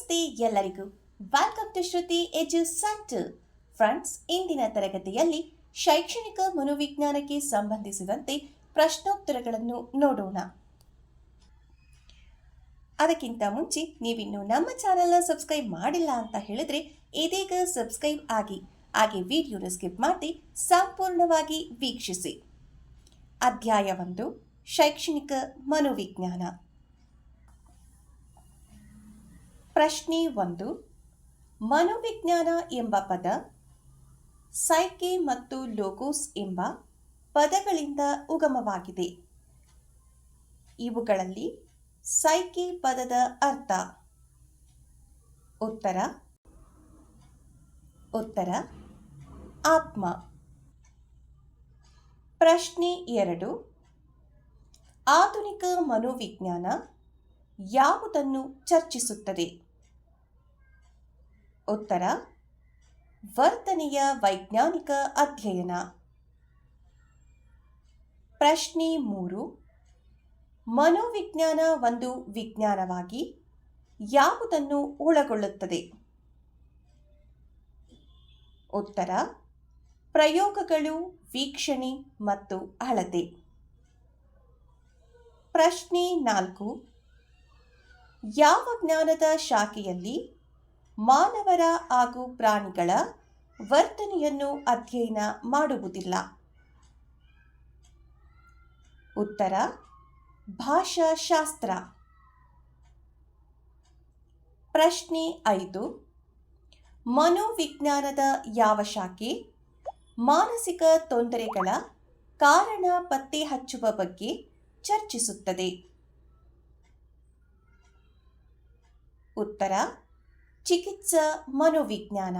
ನಮಸ್ತೆ ಎಲ್ಲರಿಗೂ. Welcome to Shruti edu centre friends ಇಂದಿನ ತರಗತಿಯಲ್ಲಿ ಶೈಕ್ಷಣಿಕ ಮನೋವಿಜ್ಞಾನಕ್ಕೆ ಸಂಬಂಧಿಸಿದಂತೆ ಪ್ರಶ್ನೋತ್ತರಗಳನ್ನು ನೋಡೋಣ. ಅದಕ್ಕಿಂತ ಮುಂಚೆ ನೀವಿನ್ನು ನಮ್ಮ ಚಾನೆಲ್ನ ಸಬ್ಸ್ಕ್ರೈಬ್ ಮಾಡಿಲ್ಲ ಅಂತ ಹೇಳಿದ್ರೆ ಇದೀಗ ಸಬ್ಸ್ಕ್ರೈಬ್ ಆಗಿ, ಹಾಗೆ ವಿಡಿಯೋನ ಸ್ಕಿಪ್ ಮಾಡಿ ಸಂಪೂರ್ಣವಾಗಿ ವೀಕ್ಷಿಸಿ. ಅಧ್ಯಾಯ ಒಂದು, ಶೈಕ್ಷಣಿಕ ಮನೋವಿಜ್ಞಾನ. ಪ್ರಶ್ನೆ ಒಂದು. ಮನೋವಿಜ್ಞಾನ ಎಂಬ ಪದ, ಸೈಕೆ ಮತ್ತು ಲೋಗೋಸ್ ಎಂಬ ಪದಗಳಿಂದ ಉಗಮವಾಗಿದೆ. ಇವುಗಳಲ್ಲಿ ಸೈಕೆ ಪದದ ಅರ್ಥ, ಉತ್ತರ ಉತ್ತರ, ಆತ್ಮ. ಪ್ರಶ್ನೆ ಎರಡು. ಆಧುನಿಕ ಮನೋವಿಜ್ಞಾನ ಯಾವುದನ್ನು ಚರ್ಚಿಸುತ್ತದೆ? ಉತ್ತರ, ವರ್ತನೆಯ ವೈಜ್ಞಾನಿಕ ಅಧ್ಯಯನ. ಪ್ರಶ್ನೆ ಮೂರು, ಮನೋವಿಜ್ಞಾನ ಒಂದು ವಿಜ್ಞಾನವಾಗಿ ಯಾವುದನ್ನು ಒಳಗೊಳ್ಳುತ್ತದೆ? ಉತ್ತರ, ಪ್ರಯೋಗಗಳು, ವೀಕ್ಷಣೆ ಮತ್ತು ಅಳತೆ. ಪ್ರಶ್ನೆ ನಾಲ್ಕು ಯಾವ ಜ್ಞಾನದ ಶಾಖೆಯಲ್ಲಿ ಮಾನವರ ಹಾಗೂ ಪ್ರಾಣಿಗಳ ವರ್ತನೆಯನ್ನು ಅಧ್ಯಯನ ಮಾಡುವುದಿಲ್ಲ? ಉತ್ತರ, ಭಾಷಾಶಾಸ್ತ್ರ. ಪ್ರಶ್ನೆ ಐದು, ಮನೋವಿಜ್ಞಾನದ ಯಾವ ಶಾಖೆ ಮಾನಸಿಕ ತೊಂದರೆಗಳ ಕಾರಣ ಪತ್ತೆ ಹಚ್ಚುವ ಬಗ್ಗೆ ಚರ್ಚಿಸುತ್ತದೆ? ಉತ್ತರ, ಚಿಕಿತ್ಸಾ ಮನೋವಿಜ್ಞಾನ.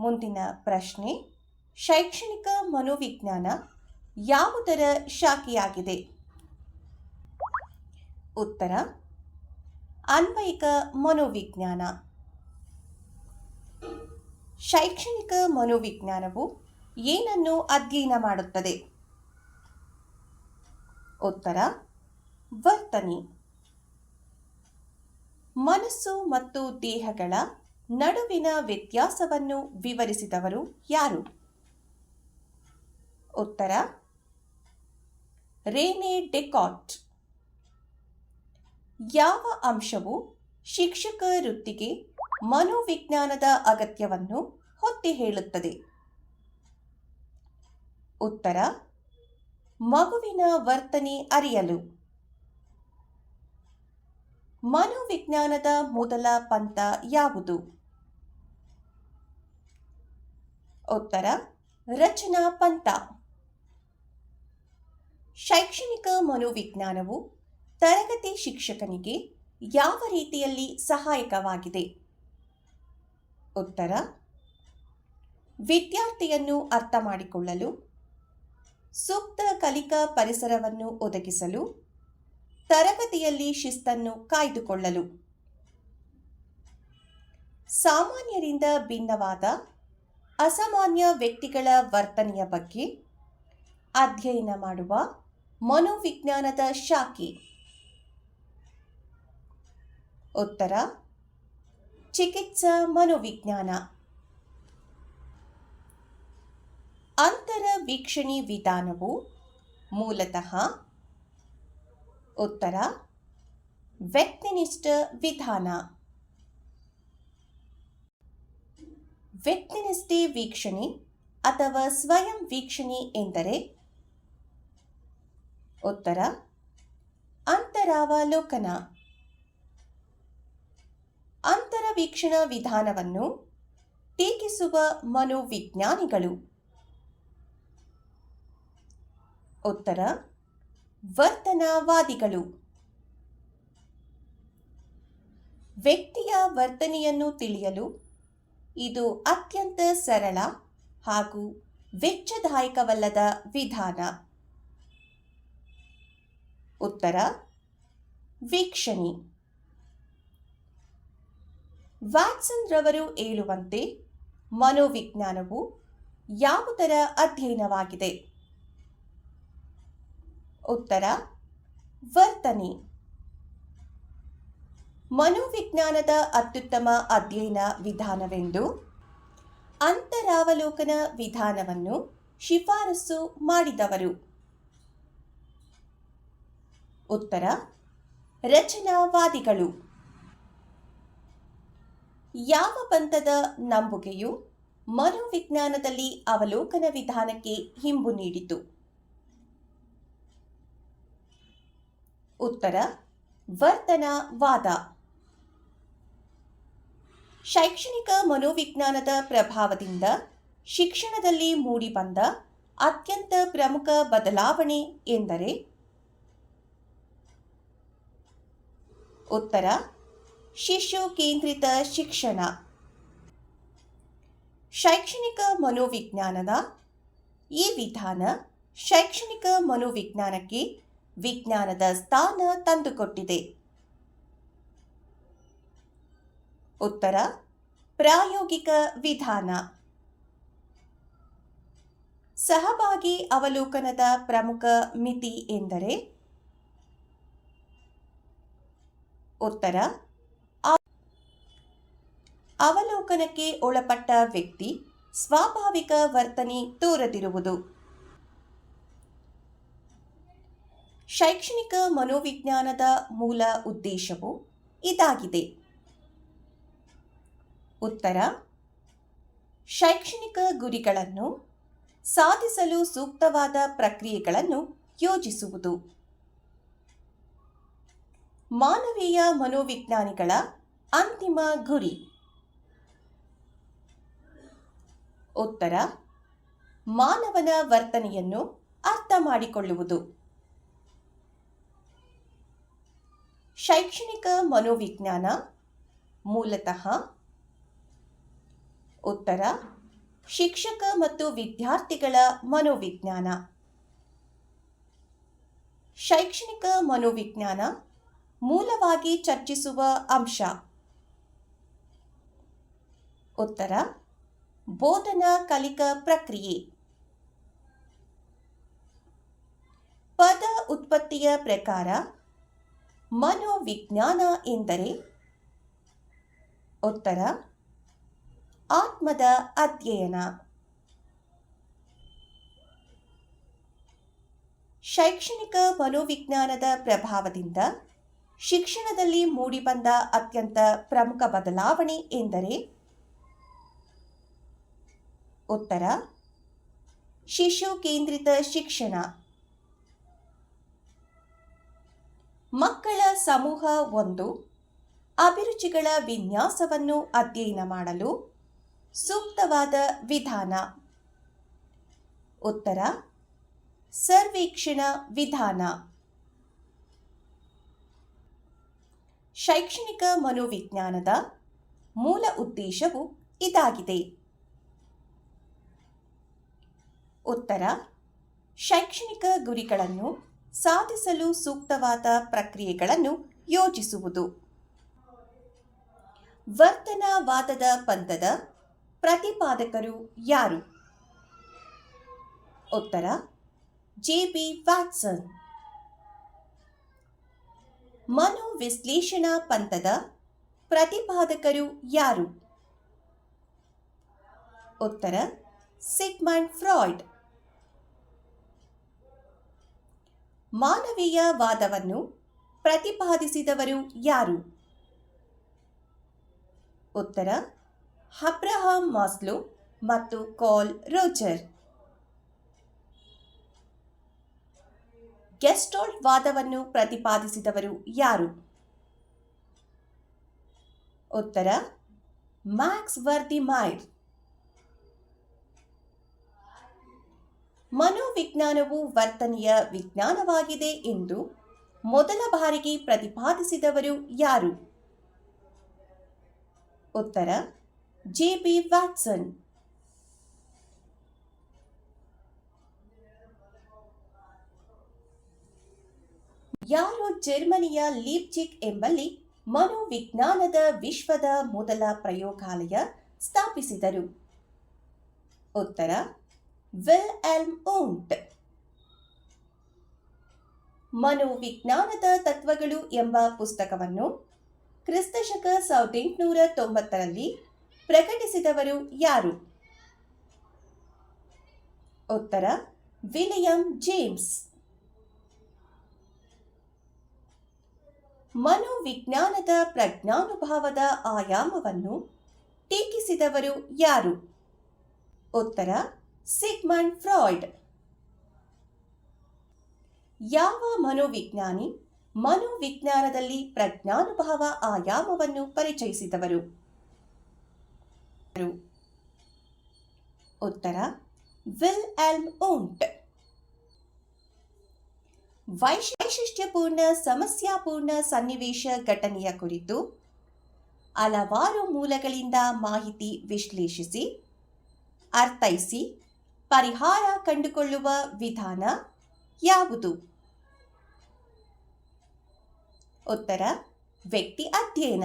ಮುಂದಿನ ಪ್ರಶ್ನೆ, ಶೈಕ್ಷಣಿಕ ಮನೋವಿಜ್ಞಾನ ಯಾವುದರ ಶಾಖೆಯಾಗಿದೆ? ಉತ್ತರ, ಅನ್ವಯಿಕ ಮನೋವಿಜ್ಞಾನ. ಶೈಕ್ಷಣಿಕ ಮನೋವಿಜ್ಞಾನವು ಏನನ್ನು ಅಧ್ಯಯನ ಮಾಡುತ್ತದೆ? ಉತ್ತರ ವರ್ತನೆ. ಮನಸ್ಸು ಮತ್ತು ದೇಹಗಳ ನಡುವಿನ ವ್ಯತ್ಯಾಸವನ್ನು ವಿವರಿಸಿದವರು ಯಾರು? ಉತ್ತರ, ರೇನೆ ಡೆಕಾಟ್ ಯಾವ ಅಂಶವು ಶಿಕ್ಷಕ ವೃತ್ತಿಗೆ ಮನೋವಿಜ್ಞಾನದ ಅಗತ್ಯವನ್ನು ಹೊತ್ತಿ ಹೇಳುತ್ತದೆ? ಉತ್ತರ, ಮಗುವಿನ ವರ್ತನೆ ಅರಿಯಲು. ಮನೋವಿಜ್ಞಾನದ ಮೊದಲ ಪಂಥ ಯಾವುದು? ಉತ್ತರ, ರಚನಾ ಪಂಥ. ಶೈಕ್ಷಣಿಕ ಮನೋವಿಜ್ಞಾನವು ತರಗತಿ ಶಿಕ್ಷಕನಿಗೆ ಯಾವ ರೀತಿಯಲ್ಲಿ ಸಹಾಯಕವಾಗಿದೆ? ಉತ್ತರ, ವಿದ್ಯಾರ್ಥಿಯನ್ನು ಅರ್ಥ ಮಾಡಿಕೊಳ್ಳಲು ಸೂಕ್ತ ಕಲಿಕಾ ಪರಿಸರವನ್ನು ಒದಗಿಸಲು ತರಗತಿಯಲ್ಲಿ ಶಿಸ್ತನ್ನು ಕಾಯ್ದುಕೊಳ್ಳಲು. ಸಾಮಾನ್ಯರಿಂದ ಭಿನ್ನವಾದ ಅಸಾಮಾನ್ಯ ವ್ಯಕ್ತಿಗಳ ವರ್ತನೆಯ ಬಗ್ಗೆ ಅಧ್ಯಯನ ಮಾಡುವ ಮನೋವಿಜ್ಞಾನದ ಶಾಖೆ. ಉತ್ತರ, ಚಿಕಿತ್ಸಾ ಮನೋವಿಜ್ಞಾನ. ಅಂತರ ವೀಕ್ಷಣೆ ವಿಧಾನವು ಮೂಲತಃ ಉತ್ತರ, ವ್ಯಕ್ತಿನಿಷ್ಠ ವಿಧಾನ. ವ್ಯಕ್ತಿನಿಷ್ಠೆ ವೀಕ್ಷಣೆ ಅಥವಾ ಸ್ವಯಂ ವೀಕ್ಷಣೆ ಎಂದರೆ, ಉತ್ತರ, ಅಂತರಾವಲೋಕನ. ಅಂತರವೀಕ್ಷಣ ವಿಧಾನವನ್ನು ಟೀಕಿಸುವ ಮನೋವಿಜ್ಞಾನಿಗಳು. ಉತ್ತರ ವರ್ತನವಾದಿಗಳು. ವ್ಯಕ್ತಿಯ ವರ್ತನೆಯನ್ನು ತಿಳಿಯಲು ಇದು ಅತ್ಯಂತ ಸರಳ ಹಾಗೂ ವೆಚ್ಚದಾಯಕವಲ್ಲದ ವಿಧಾನ. ಉತ್ತರ, ವೀಕ್ಷಣೆ. ವ್ಯಾಟ್ಸನ್ ರವರು ಹೇಳುವಂತೆ ಮನೋವಿಜ್ಞಾನವು ಯಾವುದರ ಅಧ್ಯಯನವಾಗಿದೆ? ಉತ್ತರ, ವರ್ತನೆ. ಮನೋವಿಜ್ಞಾನದ ಅತ್ಯುತ್ತಮ ಅಧ್ಯಯನ ವಿಧಾನವೆಂದು, ಅಂತರಾವಲೋಕನ ವಿಧಾನವನ್ನು ಶಿಫಾರಸು ಮಾಡಿದವರು. ಉತ್ತರ, ರಚನಾವಾದಿಗಳು. ಯಾವ ಪಂಥದ ನಂಬುಗೆಯು ಮನೋವಿಜ್ಞಾನದಲ್ಲಿ ಅವಲೋಕನ ವಿಧಾನಕ್ಕೆ ಹಿಂಬು ನೀಡಿತು. ಉತ್ತರ ವರ್ತನವಾದ ಶೈಕ್ಷಣಿಕ ಮನೋವಿಜ್ಞಾನದ ಪ್ರಭಾವದಿಂದ ಶಿಕ್ಷಣದಲ್ಲಿ ಮೂಡಿಬಂದ ಅತ್ಯಂತ ಪ್ರಮುಖ ಬದಲಾವಣೆ ಎಂದರೆ? ಉತ್ತರ, ಶಿಶು ಕೇಂದ್ರಿತ ಶಿಕ್ಷಣ. ಶೈಕ್ಷಣಿಕ ಮನೋವಿಜ್ಞಾನದ ಈ ವಿಧಾನ ಶೈಕ್ಷಣಿಕ ಮನೋವಿಜ್ಞಾನಕ್ಕೆ ವಿಜ್ಞಾನದ ಸ್ಥಾನ ತಂದುಕೊಟ್ಟಿದೆ. ಉತ್ತರ, ಪ್ರಾಯೋಗಿಕ ವಿಧಾನ. ಸಹಭಾಗಿ ಅವಲೋಕನದ ಪ್ರಮುಖ ಮಿತಿ ಎಂದರೆ, ಉತ್ತರ, ಅವಲೋಕನಕ್ಕೆ ಒಳಪಟ್ಟ ವ್ಯಕ್ತಿ ಸ್ವಾಭಾವಿಕ ವರ್ತನೆ ತೋರದಿರುವುದು. ಶೈಕ್ಷಣಿಕ ಮನೋವಿಜ್ಞಾನದ ಮೂಲ ಉದ್ದೇಶವು ಇದಾಗಿದೆ. ಉತ್ತರ, ಶೈಕ್ಷಣಿಕ ಗುರಿಗಳನ್ನು ಸಾಧಿಸಲು ಸೂಕ್ತವಾದ ಪ್ರಕ್ರಿಯೆಗಳನ್ನು ಯೋಜಿಸುವುದು. ಮಾನವೀಯ ಮನೋವಿಜ್ಞಾನಿಗಳ ಅಂತಿಮ ಗುರಿ. ಉತ್ತರ, ಮಾನವನ ವರ್ತನೆಯನ್ನು ಅರ್ಥ ಮಾಡಿಕೊಳ್ಳುವುದು. ಶೈಕ್ಷಣಿಕ ಮನೋವಿಜ್ಞಾನ ಮೂಲತಃ ಉತ್ತರ, ಶಿಕ್ಷಕ ಮತ್ತು ವಿದ್ಯಾರ್ಥಿಗಳ ಮನೋವಿಜ್ಞಾನ. ಶೈಕ್ಷಣಿಕ ಮನೋವಿಜ್ಞಾನ ಮೂಲವಾಗಿ ಚರ್ಚಿಸುವ ಅಂಶ. ಉತ್ತರ, ಬೋಧನಾ ಕಲಿಕಾ ಪ್ರಕ್ರಿಯೆ. ಪದ ಉತ್ಪತ್ತಿಯ ಪ್ರಕಾರ ಮನೋವಿಜ್ಞಾನ ಎಂದರೆ? ಉತ್ತರ, ಆತ್ಮದ ಅಧ್ಯಯನ. ಶೈಕ್ಷಣಿಕ ಮನೋವಿಜ್ಞಾನದ ಪ್ರಭಾವದಿಂದ ಶಿಕ್ಷಣದಲ್ಲಿ ಮೂಡಿಬಂದ ಅತ್ಯಂತ ಪ್ರಮುಖ ಬದಲಾವಣೆ ಎಂದರೆ? ಉತ್ತರ, ಶಿಶು ಕೇಂದ್ರಿತ ಶಿಕ್ಷಣ. ಮಕ್ಕಳ ಸಮೂಹ ಒಂದು. ಅಭಿರುಚಿಗಳ ವಿನ್ಯಾಸವನ್ನು ಅಧ್ಯಯನ ಮಾಡಲು ಸೂಕ್ತವಾದ ವಿಧಾನ. ಉತ್ತರ, ಸರ್ವೇಕ್ಷಣ ವಿಧಾನ. ಶೈಕ್ಷಣಿಕ ಮನೋವಿಜ್ಞಾನದ ಮೂಲ ಉದ್ದೇಶವು ಇದಾಗಿದೆ. ಉತ್ತರ, ಶೈಕ್ಷಣಿಕ ಗುರಿಗಳನ್ನು ಸಾಧಿಸಲು ಸೂಕ್ತವಾದ ಪ್ರಕ್ರಿಯೆಗಳನ್ನು ಯೋಜಿಸುವುದು. ವರ್ತನವಾದದ ಪಂಥದ ಪ್ರತಿಪಾದಕರು ಯಾರು? ಉತ್ತರ, ಜೆ ಬಿ ವ್ಯಾಟ್ಸನ್. ಮನೋವಿಶ್ಲೇಷಣಾ ಪಂಥದ ಪ್ರತಿಪಾದಕರು ಯಾರು? ಉತ್ತರ, ಸಿಗ್ಮಂಡ್ ಫ್ರಾಯ್ಡ್. ಮಾನವೀಯವಾದವನ್ನು ಪ್ರತಿಪಾದಿಸಿದವರು ಯಾರು? ಉತ್ತರ, ಅಬ್ರಹಾಂ ಮಾಸ್ಲೋ ಮತ್ತು ಕಾಲ್ ರೋಜರ್. ಗೆಸ್ಟೋಲ್ಟ್ ವಾದವನ್ನು ಪ್ರತಿಪಾದಿಸಿದವರು ಯಾರು? ಉತ್ತರ, ಮ್ಯಾಕ್ಸ್ ವರ್ದಿಮೈರ್ ಮನೋವಿಜ್ಞಾನವು ವರ್ತನೆಯ ವಿಜ್ಞಾನವಾಗಿದೆ ಎಂದು ಮೊದಲ ಬಾರಿಗೆ ಪ್ರತಿಪಾದಿಸಿದವರು ಯಾರು? ಉತ್ತರ, ಜೆ ಬಿ ವ್ಯಾಟ್ಸನ್. ಯಾರು ಜರ್ಮನಿಯ ಲೀಪ್ಜಿಕ್ ಎಂಬಲ್ಲಿ ಮನೋವಿಜ್ಞಾನದ ವಿಶ್ವದ ಮೊದಲ ಪ್ರಯೋಗಾಲಯ ಸ್ಥಾಪಿಸಿದರು? ಉತ್ತರ ವಿಲ್ ಎಲ್ಮ್ ಉಂಟ್. ಮನೋವಿಜ್ಞಾನದ ತತ್ವಗಳು ಎಂಬ ಪುಸ್ತಕವನ್ನು ಕ್ರಿಸ್ತಶಕ ಸಾವಿರದ ಎಂಟುನೂರ ತೊಂಬತ್ತರಲ್ಲಿ ಪ್ರಕಟಿಸಿದವರು ಯಾರು? ಉತ್ತರ, ವಿಲಿಯಂ ಜೇಮ್ಸ್. ಮನೋವಿಜ್ಞಾನದ ಪ್ರಜ್ಞಾನುಭಾವದ ಆಯಾಮವನ್ನು ಟೀಕಿಸಿದವರು ಯಾರು? ಉತ್ತರ ಸಿಗ್ಮಂಡ್ ಫ್ರಾಯ್ಡ್. ಯಾವ ಮನೋವಿಜ್ಞಾನಿ ಮನೋವಿಜ್ಞಾನದಲ್ಲಿ ಪ್ರಜ್ಞಾನುಭಾವ ಆಯಾಮವನ್ನು ಪರಿಚಯಿಸಿದವರು? ಉತ್ತರ ವಿಲ್ ಎಲ್ಮ್ ಉಂಟ್. ವೈಶಿಷ್ಟ್ಯಪೂರ್ಣ, ಸಮಸ್ಯಾಪೂರ್ಣ ಸನ್ನಿವೇಶ ಘಟನೆಯ ಕುರಿತು ಹಲವಾರು ಮೂಲಗಳಿಂದ ಮಾಹಿತಿ ವಿಶ್ಲೇಷಿಸಿ, ಅರ್ಥೈಸಿ ಪರಿಹಾರ ಕಂಡುಕೊಳ್ಳುವ ವಿಧಾನ ಯಾವುದು? ಉತ್ತರ ವ್ಯಕ್ತಿ ಅಧ್ಯಯನ.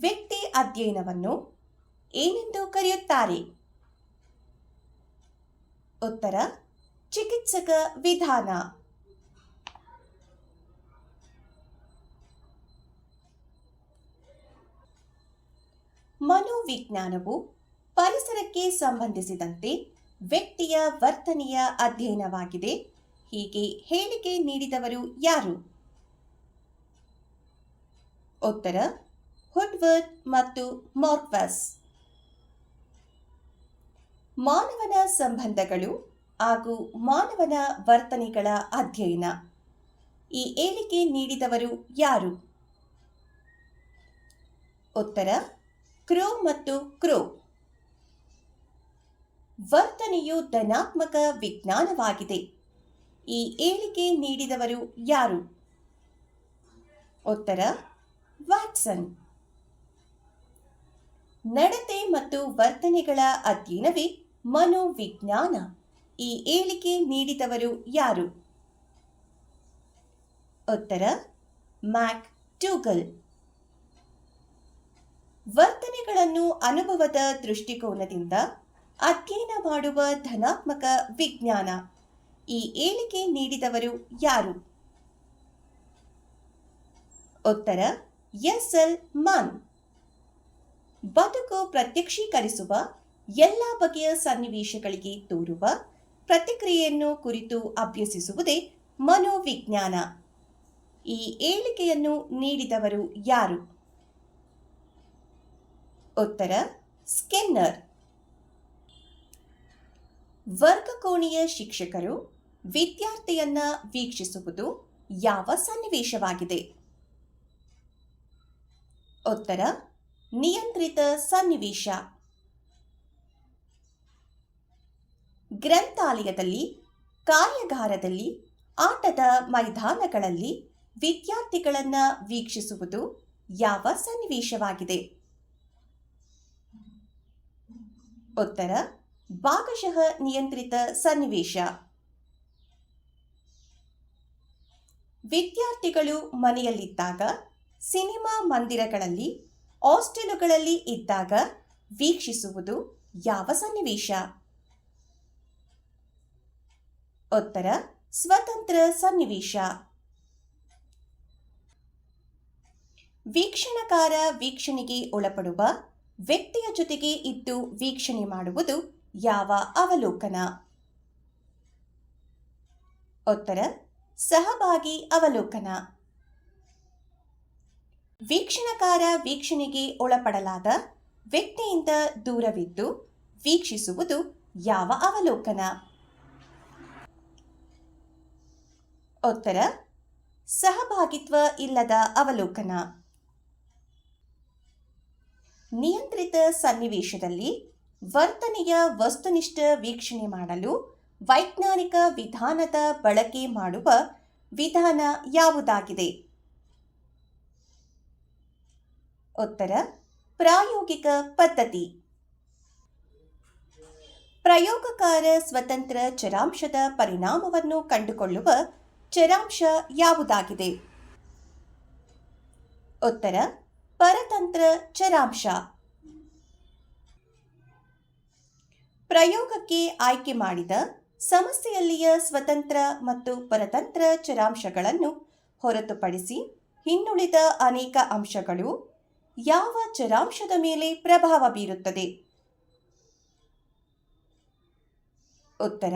ವ್ಯಕ್ತಿ ಅಧ್ಯಯನವನ್ನು ಏನೆಂದು ಕರೆಯುತ್ತಾರೆ? ಉತ್ತರ ಚಿಕಿತ್ಸಕ ವಿಧಾನ. ಮನೋವಿಜ್ಞಾನವು ಪರಿಸರಕ್ಕೆ ಸಂಬಂಧಿಸಿದಂತೆ ವ್ಯಕ್ತಿಯ ವರ್ತನೆಯ ಅಧ್ಯಯನವಾಗಿದೆ. ಹೀಗೆ ಹೇಳಿಕೆ ನೀಡಿದವರು ಯಾರು? ಉತ್ತರ, ಹುಡ್ವರ್ಡ್ ಮತ್ತು ಮಾರ್ಕ್ವಸ್. ಮಾನವನ ಸಂಬಂಧಗಳು ಹಾಗೂ ಮಾನವನ ವರ್ತನೆಗಳ ಅಧ್ಯಯನ. ಈ ಹೇಳಿಕೆ ನೀಡಿದವರು ಯಾರು? ಉತ್ತರ ಕ್ರೋ ಮತ್ತು ಕ್ರೋ. ವರ್ತನೆಯು ಧನಾತ್ಮಕ ವಿಜ್ಞಾನವಾಗಿದೆ. ಈ ಹೇಳಿಕೆ ನೀಡಿದವರು ಯಾರು? ಉತ್ತರ ವ್ಯಾಟ್ಸನ್ ನಡತೆ ಮತ್ತು ವರ್ತನೆಗಳ ಅಧ್ಯಯನವೇ ಮನೋವಿಜ್ಞಾನ. ಈ ಹೇಳಿಕೆ ನೀಡಿದವರು ಯಾರು? ಉತ್ತರ ಮ್ಯಾಕ್ ಟ್ಯೂಗಲ್ ವರ್ತನೆಗಳನ್ನು ಅನುಭವದ ದೃಷ್ಟಿಕೋನದಿಂದ ಅಧ್ಯಯನ ಮಾಡುವ ಧನಾತ್ಮಕ ವಿಜ್ಞಾನ. ಈ ಹೇಳಿಕೆ ನೀಡಿದವರು ಯಾರು? ಉತ್ತರ, ಎಸ್. ಎಲ್. ಮನ್. ಬದುಕು ಪ್ರತ್ಯಕ್ಷೀಕರಿಸುವ ಎಲ್ಲ ಬಗೆಯ ಸನ್ನಿವೇಶಗಳಿಗೆ ತೋರುವ ಪ್ರತಿಕ್ರಿಯೆಯನ್ನು ಕುರಿತು ಅಭ್ಯಸಿಸುವುದೇ ಮನೋವಿಜ್ಞಾನ. ಈ ಹೇಳಿಕೆಯನ್ನು ನೀಡಿದವರು ಯಾರು? ಉತ್ತರ, ಸ್ಕೆನ್ನರ್. ವರ್ಗಕೋಣೀಯ ಶಿಕ್ಷಕರು ವಿದ್ಯಾರ್ಥಿಯನ್ನ ವೀಕ್ಷಿಸುವುದು ಯಾವ ಸನ್ನಿವೇಶವಾಗಿದೆ? ಉತ್ತರ, ನಿಯಂತ್ರಿತ ಸನ್ನಿವೇಶ. ಗ್ರಂಥಾಲಯದಲ್ಲಿ, ಕಾರ್ಯಾಗಾರದಲ್ಲಿ, ಆಟದ ಮೈದಾನಗಳಲ್ಲಿ ವಿದ್ಯಾರ್ಥಿಗಳನ್ನು ವೀಕ್ಷಿಸುವುದು ಯಾವ ಸನ್ನಿವೇಶವಾಗಿದೆ? ಉತ್ತರ, ಭಾಗಶಃ ನಿಯಂತ್ರಿತ ಸನ್ನಿವೇಶ. ವಿದ್ಯಾರ್ಥಿಗಳು ಮನೆಯಲ್ಲಿದ್ದಾಗ, ಸಿನಿಮಾ ಮಂದಿರಗಳಲ್ಲಿ, ಹಾಸ್ಟೆಲುಗಳಲ್ಲಿ ಇದ್ದಾಗ ವೀಕ್ಷಿಸುವುದು ಯಾವ ಸನ್ನಿವೇಶ? ಉತ್ತರ, ಸ್ವತಂತ್ರ ಸನ್ನಿವೇಶ. ವೀಕ್ಷಣಕಾರ ವೀಕ್ಷಣೆಗೆ ಒಳಪಡುವ ವ್ಯಕ್ತಿಯ ಜೊತೆಗೆ ಇದ್ದು ವೀಕ್ಷಣೆ ಮಾಡುವುದು ಯಾವ ಅವಲೋಕನ? ಉತ್ತರ, ಸಹಭಾಗಿ ಅವಲೋಕನ. ವೀಕ್ಷಣಕಾರ ವೀಕ್ಷಣೆಗೆ ಒಳಪಡಲಾದ ವ್ಯಕ್ತಿಯಿಂದ ದೂರವಿದ್ದು ವೀಕ್ಷಿಸುವುದು ಯಾವ ಅವಲೋಕನ? ಉತ್ತರ, ಸಹಭಾಗಿತ್ವ ಇಲ್ಲದ ಅವಲೋಕನ. ನಿಯಂತ್ರಿತ ಸನ್ನಿವೇಶದಲ್ಲಿ ವರ್ತನೆಯ ವಸ್ತುನಿಷ್ಠ ವೀಕ್ಷಣೆ ಮಾಡಲು ವೈಜ್ಞಾನಿಕ ವಿಧಾನದ ಬಳಕೆ ಮಾಡುವ ವಿಧಾನ ಯಾವುದಾಗಿದೆ? ಉತ್ತರ, ಪ್ರಾಯೋಗಿಕ ಪದ್ಧತಿ. ಪ್ರಯೋಗಕಾರ ಸ್ವತಂತ್ರ ಚರಾಂಶದ ಪರಿಣಾಮವನ್ನು ಕಂಡುಕೊಳ್ಳುವ ಚರಾಂಶ ಯಾವುದಾಗಿದೆ? ಉತ್ತರ ಪರತಂತ್ರ ಚರಾಂಶ. ಪ್ರಯೋಗಕ್ಕೆ ಆಯ್ಕೆ ಮಾಡಿದ ಸಮಸ್ಯೆಯಲ್ಲಿಯ ಸ್ವತಂತ್ರ ಮತ್ತು ಪರತಂತ್ರ ಚರಾಂಶಗಳನ್ನು ಹೊರತುಪಡಿಸಿ ಇನ್ನುಳಿದ ಅನೇಕ ಅಂಶಗಳು ಯಾವ ಚರಾಂಶದ ಮೇಲೆ ಪ್ರಭಾವ ಬೀರುತ್ತದೆ? ಉತ್ತರ,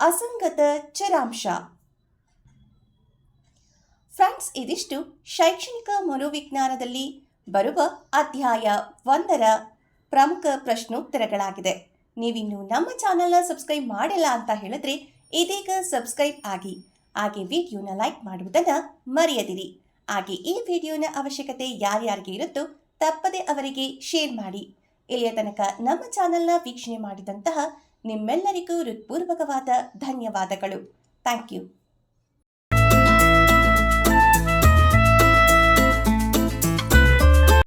ಅಸಂಗತ ಚರಾಂಶ. ಫ್ರೆಂಡ್ಸ್ ಇದಿಷ್ಟು ಶೈಕ್ಷಣಿಕ ಮನೋವಿಜ್ಞಾನದಲ್ಲಿ ಬರುವ ಅಧ್ಯಾಯ ಒಂದರ ಪ್ರಮುಖ ಪ್ರಶ್ನೋತ್ತರಗಳಾಗಿದೆ. ನೀವಿನ್ನು ನಮ್ಮ ಚಾನಲ್ನ ಸಬ್ಸ್ಕ್ರೈಬ್ ಮಾಡಿಲ್ಲ ಅಂತ ಹೇಳಿದ್ರೆ ಇದೀಗ ಸಬ್ಸ್ಕ್ರೈಬ್ ಆಗಿ, ಹಾಗೆ ವಿಡಿಯೋನ ಲೈಕ್ ಮಾಡುವುದನ್ನು ಮರೆಯದಿರಿ. ಹಾಗೆ ಈ ವಿಡಿಯೋನ ಅವಶ್ಯಕತೆ ಯಾರ್ಯಾರಿಗೆ ಇರುತ್ತೋ ತಪ್ಪದೆ ಅವರಿಗೆ ಶೇರ್ ಮಾಡಿ. ಇಲ್ಲಿಯ ತನಕ ನಮ್ಮ ಚಾನಲ್ನ ವೀಕ್ಷಣೆ ಮಾಡಿದಂತಹ ನಿಮ್ಮೆಲ್ಲರಿಗೂ ಹೃತ್ಪೂರ್ವಕವಾದ ಧನ್ಯವಾದಗಳು. Thank you.